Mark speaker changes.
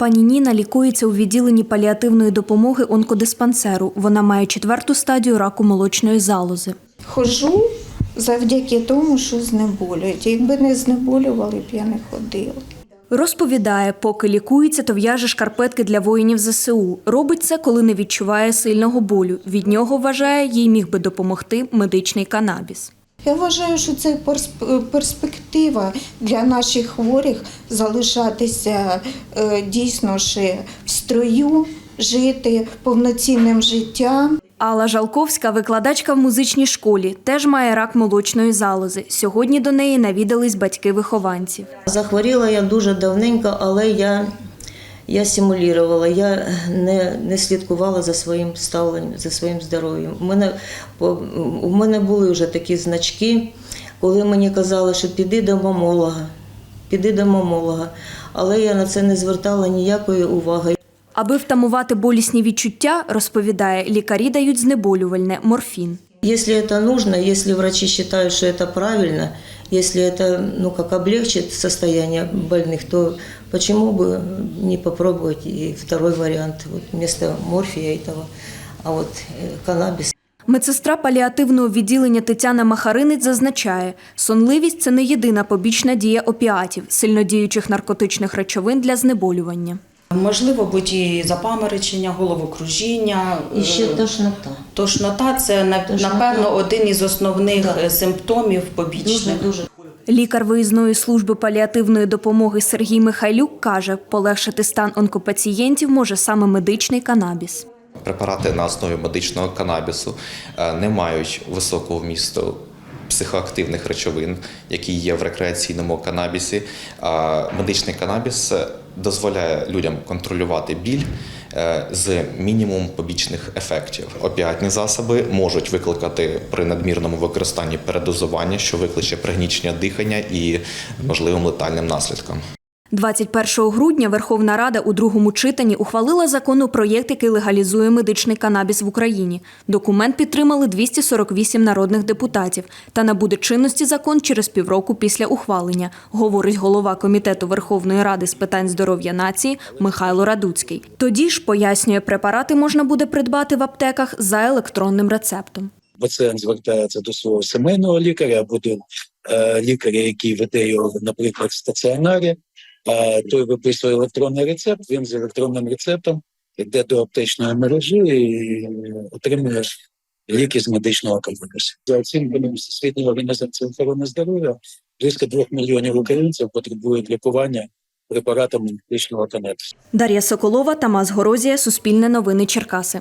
Speaker 1: Пані Ніна лікується у відділенні паліативної допомоги онкодиспансеру. Вона має четверту стадію раку молочної залози.
Speaker 2: Хожу завдяки тому, що знеболюють. Якби не знеболювали б, я не ходила.
Speaker 1: Розповідає, поки лікується, то в'яже шкарпетки для воїнів ЗСУ. Робить це, коли не відчуває сильного болю. Від нього вважає, їй міг би допомогти медичний канабіс.
Speaker 2: Я вважаю, що це персп- перспектива для наших хворих залишатися е, дійсно ще в строю, жити повноцінним життям.
Speaker 1: Алла Жалковська, викладачка в музичній школі, теж має рак молочної залози. Сьогодні до неї навідались батьки вихованців.
Speaker 3: Захворіла я дуже давненько, але я, я симулювала, я не, не слідкувала за своїм ставленням, за своїм здоров'ям. У мене, у мене були вже такі значки, коли мені казали, що піди до мамолога, піди до мамолога. Але я на це не звертала ніякої уваги.
Speaker 1: Аби втамувати болісні відчуття, розповідає, лікарі дають знеболювальне морфін.
Speaker 3: Если это нужно, если врачи считают, что это правильно, если это, ну, как облегчит состояние больных, то почему бы не попробовать и второй вариант, вот вместо морфия этого, а вот э, каннабис.
Speaker 1: Медсестра паліативного відділення Тетяна Махаринець зазначає, сонливість це не єдина побічна дія опіатів, сильнодіючих наркотичних речовин для знеболювання.
Speaker 4: Можливо, будь і запаморочення, головокружіння.
Speaker 3: І ще
Speaker 4: е,
Speaker 3: тошнота.
Speaker 4: Тошнота це
Speaker 3: Тошнота.
Speaker 4: напевно один із основних
Speaker 3: Да.
Speaker 4: е, симптомів
Speaker 3: Дуже,
Speaker 4: побічних.
Speaker 3: дуже.
Speaker 1: Лікар виїзної служби паліативної допомоги Сергій Михайлюк каже, полегшити стан онкопацієнтів може саме медичний канабіс.
Speaker 5: Препарати на основі медичного канабісу е, не мають високого вмісту психоактивних речовин, які є в рекреаційному канабісі. Медичний канабіс е, дозволяє людям контролювати біль е, з мінімумом побічних ефектів. Опіатні засоби можуть викликати при надмірному використанні передозування, що викличе пригнічення дихання і можливим летальним наслідком.
Speaker 1: 21 грудня Верховна Рада у другому читанні ухвалила законопроєкт, який легалізує медичний канабіс в Україні. Документ підтримали 248 народних депутатів. Та набуде чинності закон через півроку після ухвалення, говорить голова комітету Верховної Ради з питань здоров'я нації Михайло Радуцький. Тоді ж пояснює, препарати можна буде придбати в аптеках за електронним рецептом.
Speaker 6: пацієнт звертається до свого сімейного лікаря або до е, лікаря, який веде його, наприклад, в стаціонарі. Е, той виписує електронний рецепт. Він з електронним рецептом йде до аптечної мережі і отримує ліки з медичного канабісу. За оцінками Всесвітньої організації охорони здоров'я, близько двох мільйонів українців потребують лікування препаратами медичного канабісу.
Speaker 1: Дар'я Соколова, Тамас Горозія, Суспільне новини Черкаси.